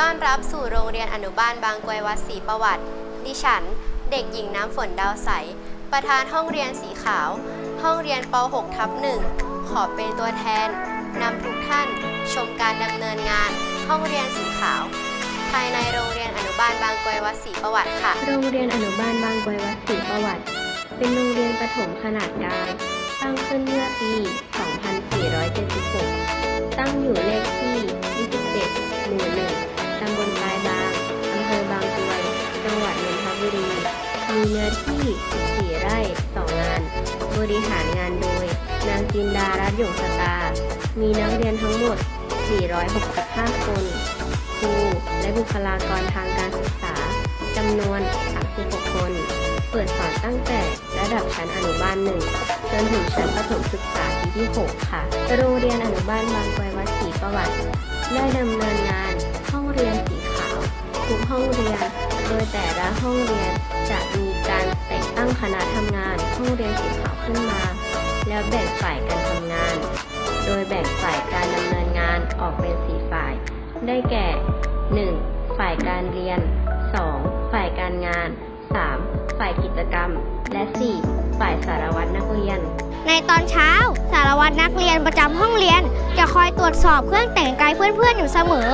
ต้อนรับสู่โรงเรียนอนุบาลบางกวยวัดศรีประวัติ ดิฉัน เด็กหญิงน้ำฝนดาวใส ประธานห้องเรียนสีขาว ห้องเรียนป .6 ทับหนึ่งขอเป็นตัวแทนนำทุกท่าน ชมการดำเนินงาน ห้องเรียนสีขาว ภายในโรงเรียนอนุบาลบางกวยวัดศรีประวัติค่ะ โรงเรียนอนุบาลบางกวยวัดศรีประวัติ เป็นโรงเรียนประถมขนาดกลาง ตั้งขึ้นเมื่อปี 2 บริหารงานโดย นางจินดารัตน์หยงสตา มีนักเรียนทั้งหมด 465 คน ครู และบุคลากรทางการศึกษาจำนวน 36 คน เปิดสอนตั้งแต่ระดับชั้นอนุบาล1จนถึงชั้นประถมศึกษาปีที่ 6 ค่ะ โรงเรียนอนุบาลบางกวยวัดศรีประวัติ ได้ดำเนินงานห้องเรียนสีขาวทุกห้องเรียน โดยแต่ละห้องเรียน คณะทำงานห้องเรียนสีขาวขึ้นมา แล้วแบ่งฝ่ายการทำงาน โดยแบ่งฝ่ายการดำเนินงานออกเป็นสีฝ่าย ได้แก่ 1. ฝ่ายการเรียน 2. ฝ่ายการงาน 3. ฝ่ายกิจกรรม และ 4. ฝ่ายสารวัตรนักเรียน ในตอนเช้า สารวัตรนักเรียนประจำห้องเรียน จะคอยตรวจสอบเครื่องแต่งกายเพื่อนๆอยู่เสมอ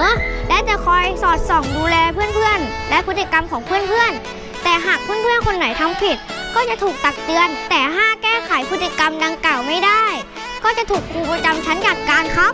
และจะคอยสอดส่องดูแลเพื่อนๆ และพฤติกรรมของเพื่อนๆ แต่หากเพื่อนๆ คนไหนทำผิด ก็จะถูกตักเตือน แต่หาแก้ไขพฤติกรรมดังกล่าวไม่ได้ ก็จะถูกครูประจำชั้นจัดการครับ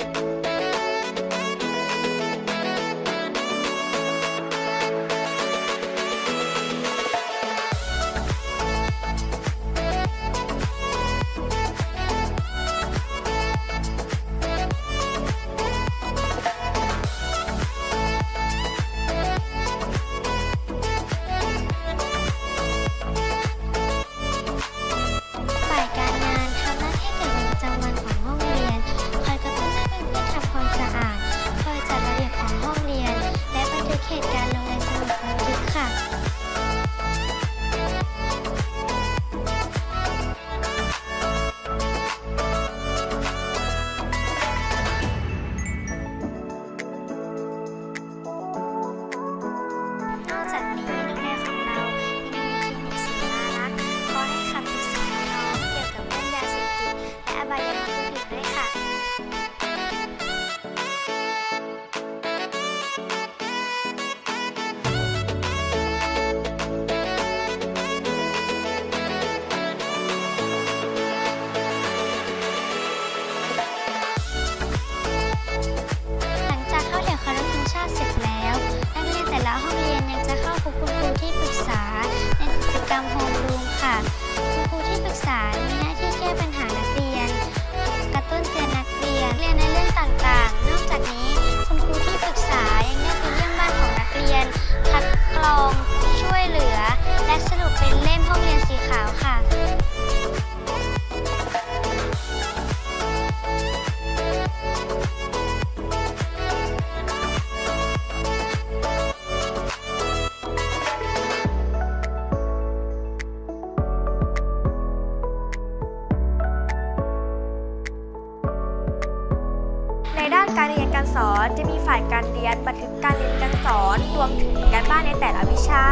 ยัดบันทึกการเรียนการสอน รวมถึงการบ้านในแต่ละวิชา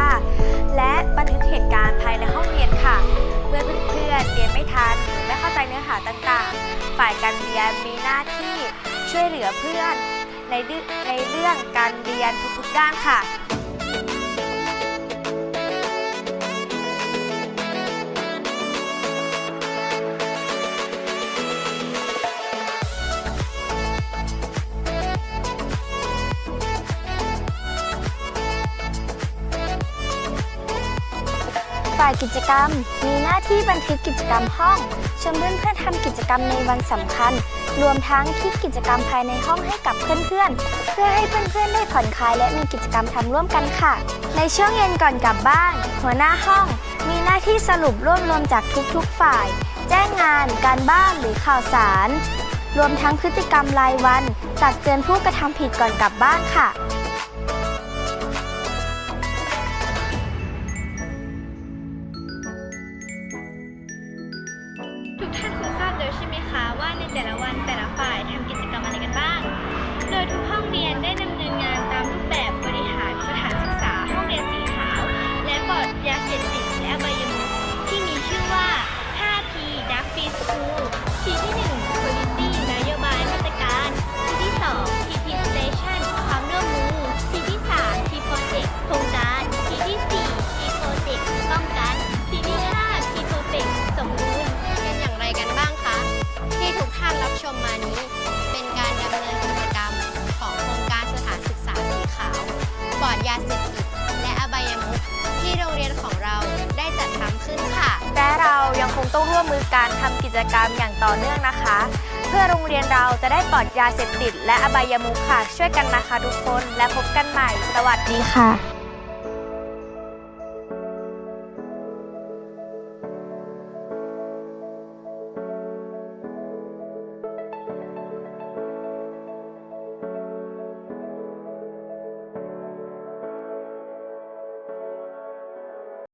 และบันทึกเหตุการณ์ภายในห้องเรียนค่ะ เมื่อเพื่อนๆเรียนไม่ทันหรือไม่เข้าใจเนื้อหาต่างๆ ฝ่ายการเรียนมีหน้าที่ช่วยเหลือเพื่อนในในเรื่องการเรียนทุกๆด้านค่ะ ฝ่ายกิจกรรม มีหน้าที่บันทึกกิจกรรมห้องชวนเพื่อนทำกิจกรรมในวันสำคัญ รวมทั้งคิดกิจกรรมภายในห้องให้กับเพื่อนๆ เพื่อให้เพื่อนๆได้ผ่อนคลายและมีกิจกรรมทำร่วมกันค่ะ ในช่วงเย็นก่อนกลับบ้าน หัวหน้าห้อง มีหน้าที่สรุปรวบรวมจากทุกๆฝ่าย แจ้งงาน การบ้านหรือข่าวสาร รวมทั้งพฤติกรรมรายวัน ตักเตือนผู้กระทำผิดก่อนกลับบ้านค่ะ ว่าในแต่ละวันแต่ละฝ่ายทำกิจ ยาเสพติดและอบายมุขที่โรงเรียนของเราได้จัดทำขึ้นค่ะ และเรายังคงต้องร่วมมือการทำกิจกรรมอย่างต่อเนื่องนะคะ เพื่อโรงเรียนเราจะได้ปลอดยาเสพติดและอบายมุขค่ะ ช่วยกันนะคะทุกคนและพบกันใหม่ สวัสดีค่ะ